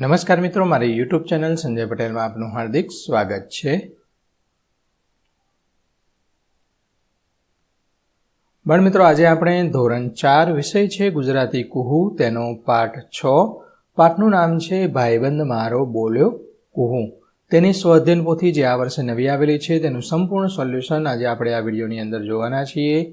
નમસ્કાર મિત્રો, મારી યુટ્યુબ ચેનલ સંજય પટેલમાં આપનું હાર્દિક સ્વાગત છે. મિત્રો, આજે આપણે ધોરણ ચાર વિષય છે, ગુજરાતી કુહુ, તેનો પાઠ છ. પાઠનું નામ છે, ભાઈબંધ મારો બોલ્યો કુહુ. તેની સ્વઅધ્યયન પોથી જે આ વર્ષે નવી આવેલી છે, તેનું સંપૂર્ણ સોલ્યુશન આજે આપણે આ વિડીયોની અંદર જોવાના છીએ.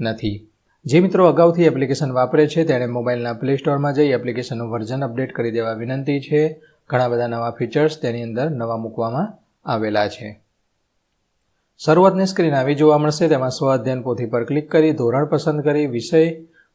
નથી. જે મિત્રો અગાઉથી એપ્લિકેશન વાપરે છે, તેણે મોબાઈલના પ્લે સ્ટોરમાં જઈ એપ્લિકેશનનું વર્ઝન અપડેટ કરી દેવા વિનંતી છે. ઘણા બધા નવા ફીચર્સ તેની અંદર નવા મૂકવામાં આવેલા છે. શરૂઆતની સ્ક્રીન આવી જોવા મળશે, તેમાં સ્વ અધ્યયન પોથી પર ક્લિક કરી, ધોરણ પસંદ કરી, વિષય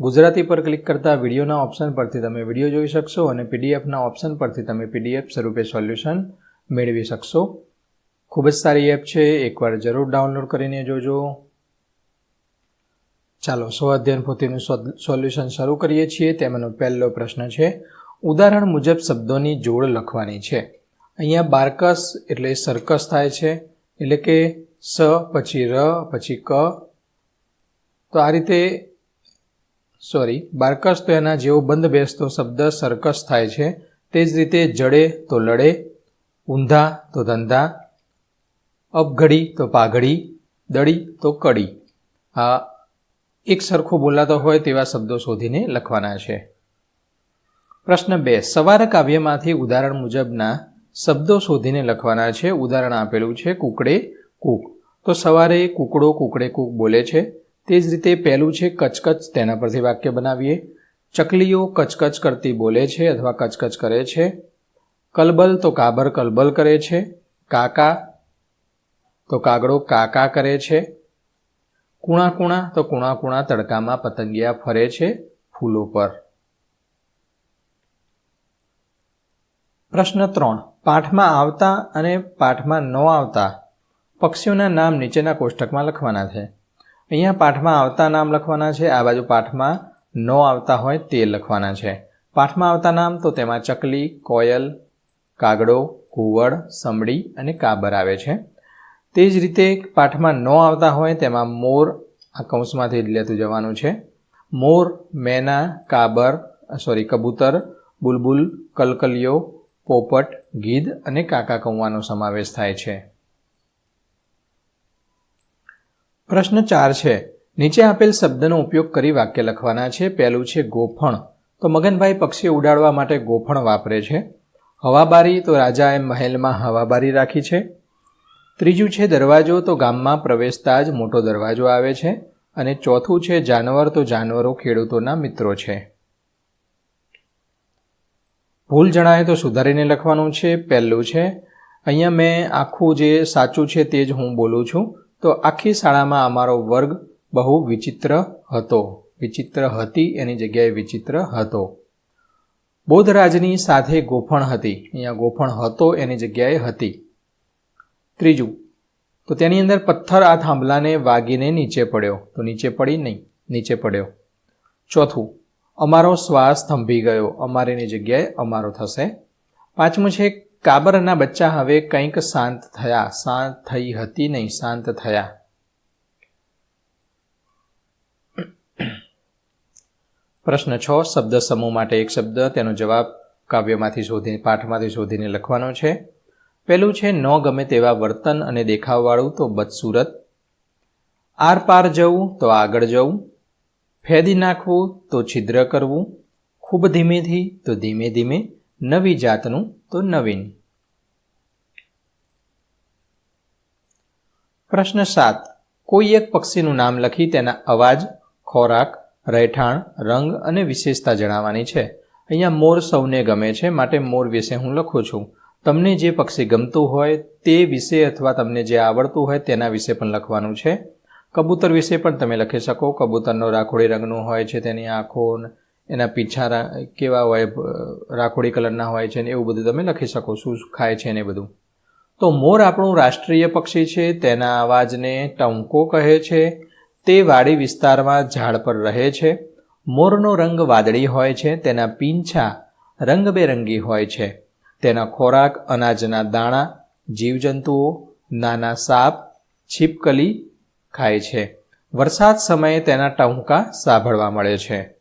ગુજરાતી પર ક્લિક કરતા વિડીયોના ઓપ્શન પરથી તમે વીડિયો જોઈ શકશો અને પીડીએફના ઓપ્શન પરથી તમે પીડીએફ સ્વરૂપે સોલ્યુશન મેળવી શકશો. ખૂબ જ સારી એપ છે, એકવાર જરૂર ડાઉનલોડ કરીને જોજો. ચાલો સ્વ અધ્યયન પોથીનું સોલ્યુશન શરૂ કરીએ છીએ. તેમાંનો પહેલો પ્રશ્ન છે, ઉદાહરણ મુજબ શબ્દોની જોડ લખવાની છે. અહીંયા બારકસ એટલે સર્કસ થાય છે, એટલે કે સ, પછી ર, પછી ક. તો આ રીતે, સોરી, બારકસ તો એના જેવો બંધ બેસતો શબ્દ સર્કસ થાય છે. તે જ રીતે જડે તો લડે, ઊંધા તો ધંધા, અપઘડી તો પાઘડી, દડી તો કડી. આ એક સરખો બોલાતો હોય તેવા શબ્દો શોધીને લખવાના છે. પ્રશ્ન બે. સવાર કાવ્યમાંથી ઉદાહરણ મુજબના શબ્દો શોધીને લખવાના છે. ઉદાહરણ આપેલું છે, કુકડે કૂક. તો સવારે કુકડો કુકડે કૂક બોલે છે. તે જ રીતે પહેલું છે, કચકચ. તેના પરથી વાક્ય બનાવીએ. ચકલીઓ કચકચ કરતી બોલે છે અથવા કચકચ કરે છે. કલબલ તો કાબર કલબલ કરે છે. કાકા તો કાગડો કાકા કરે છે. કુણા કુણા તો કુણા કુણા તડકામાં પતંગિયા ફરે છે ફૂલો પર. પ્રશ્ન ત્રણ. પાઠમાં આવતા અને પાઠમાં ન આવતા પક્ષીઓના નામ નીચેના કોષ્ટકમાં લખવાના છે. અહીંયા પાઠમાં આવતા નામ લખવાના છે, આ બાજુ પાઠમાં ન આવતા હોય તે લખવાના છે. પાઠમાં આવતા નામ તો તેમાં ચકલી, કોયલ, કાગડો, કુવળ, સમડી અને કાબર આવે છે. તે જ રીતે પાઠમાં ન આવતા હોય તેમાં મોર આ કૌંસમાંથી લેતું જવાનું છે. મોર, મેના, કાબર સોરી કબૂતર, બુલબુલ, કલકલિયો, પોપટ, ગીધ અને કાકા કૌવાનો સમાવેશ થાય છે. પ્રશ્ન ચાર છે. નીચે આપેલ શબ્દનો ઉપયોગ કરી વાક્ય લખવાના છે. પહેલું છે ગોફણ. તો મગનભાઈ પક્ષી ઉડાડવા માટે ગોફણ વાપરે છે. હવાબારી તો રાજાએ મહેલમાં હવાબારી રાખી છે. ત્રીજું છે દરવાજો, તો ગામમાં પ્રવેશતા જ મોટો દરવાજો આવે છે. અને ચોથું છે જાનવર, તો જાનવરો ખેડૂતોના મિત્રો છે. ભૂલ જણાય તો સુધારીને લખવાનું છે, પહેલું છે. અહીંયા મેં આખું જે સાચું છે તે જ હું બોલું છું. તો આખી શાળામાં અમારો વર્ગ બહુ વિચિત્ર હતો. વિચિત્ર હતી, એની જગ્યાએ વિચિત્ર હતો. બોધરાજની સાથે ગોફણ હતી. અહીંયા ગોફણ હતો, એની જગ્યાએ હતી. ત્રીજું, તો તેની અંદર પથ્થર આ થાંભલાને વાગીને નીચે પડ્યો. તો નીચે પડી નહીં, નીચે પડ્યો. ચોથું, અમારો શ્વાસ થંભી ગયો. અમારીની જગ્યાએ અમારો થશે. પાંચમું છે, કાબરના બચ્ચા હવે કંઈક શાંત થયા. શાંત થઈ હતી નહીં, શાંત થયા. પ્રશ્ન છ, શબ્દ સમૂહ માટે એક શબ્દ. તેનો જવાબ કાવ્યમાંથી શોધી પાઠમાંથી શોધીને લખવાનો છે. પેલું છે, ન ગમે તેવા વર્તન અને દેખાવવાળું તો બદસુરત. આર પાર જવું તો આગળ જવું. ફેદી નાખવું તો છિદ્ર કરવું. ખૂબ ધીમેથી તો ધીમે ધીમે. નવી જાતનું તો નવીન. પ્રશ્ન સાત. કોઈ એક પક્ષીનું નામ લખી તેના અવાજ, ખોરાક, રહેઠાણ, રંગ અને વિશેષતા જણાવવાની છે. અહીંયા મોર સૌને ગમે છે, માટે મોર વિશે હું લખું છું. તમને જે પક્ષી ગમતું હોય તે વિશે અથવા તમને જે આવડતું હોય તેના વિશે પણ લખવાનું છે. કબૂતર વિશે પણ તમે લખી શકો. કબૂતરનો રાખોડી રંગનું હોય છે, તેની આંખો એના પીછા કેવા હોય રાખોડી કલરના હોય છે ને એવું બધું તમે લખી શકો, શું ખાય છે ને બધું. તો મોર આપણું રાષ્ટ્રીય પક્ષી છે, તેના અવાજને ટંકો કહે છે, તે વાડી વિસ્તારમાં ઝાડ પર રહે છે. મોરનો રંગ વાદળી હોય છે, તેના પીંછા રંગબેરંગી હોય છે. તેના ખોરાક, અનાજના દાણા, જીવજંતુઓ, નાના સાપ, છીપકલી ખાય છે. વરસાદ સમયે તેના ટહુકા સાંભળવા મળે છે.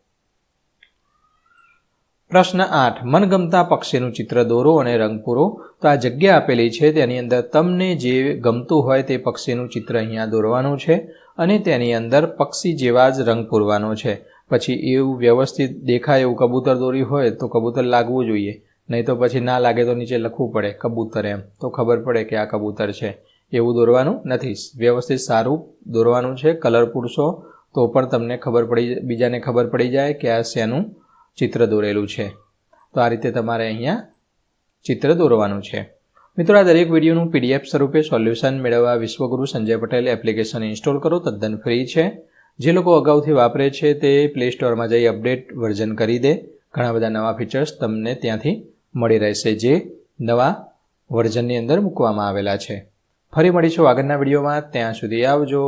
પ્રશ્ન આઠ. મનગમતા પક્ષીનું ચિત્ર દોરો અને રંગ પૂરો. તો આ જગ્યા આપેલી છે. તેની અંદર તમને જે ગમતું હોય તે પક્ષીનું ચિત્ર અહીંયા દોરવાનું છે અને તેની અંદર પક્ષી જેવા જ રંગ પૂરવાનો છે. પછી એવું વ્યવસ્થિત દેખાય એવું કબૂતર દોર્યું હોય તો કબૂતર લાગવું જોઈએ. નહીં તો પછી ના લાગે તો નીચે લખવું પડે, કબૂતર એમ. તો ખબર પડે કે આ કબૂતર છે. એવું દોરવાનું નથી. વ્યવસ્થિત સારું દોરવાનું છે, કલર પૂરશો, તો પણ તમને ખબર પડી બીજાને ખબર પડી જાય કે આ શેનું ચિત્ર દોરેલું છે. તો આ રીતે તમારે અહીંયા ચિત્ર દોરવાનું છે. મિત્રો, આ દરેક વિડીયોનું પીડીએફ સ્વરૂપે સોલ્યુશન મેળવવા વિશ્વગુરુ સંજય પટેલ એપ્લિકેશન ઇન્સ્ટોલ કરો. તદ્દન ફ્રી છે. જે લોકો અગાઉથી વાપરે છે તે પ્લે સ્ટોરમાં જઈ અપડેટ વર્ઝન કરી દે. ઘણા બધા નવા ફીચર્સ તમને ત્યાંથી મળી રહેશે જે નવા વર્ઝનની અંદર મૂકવામાં આવેલા છે. ફરી મળીશું આગળના વિડીયોમાં. ત્યાં સુધી આવજો.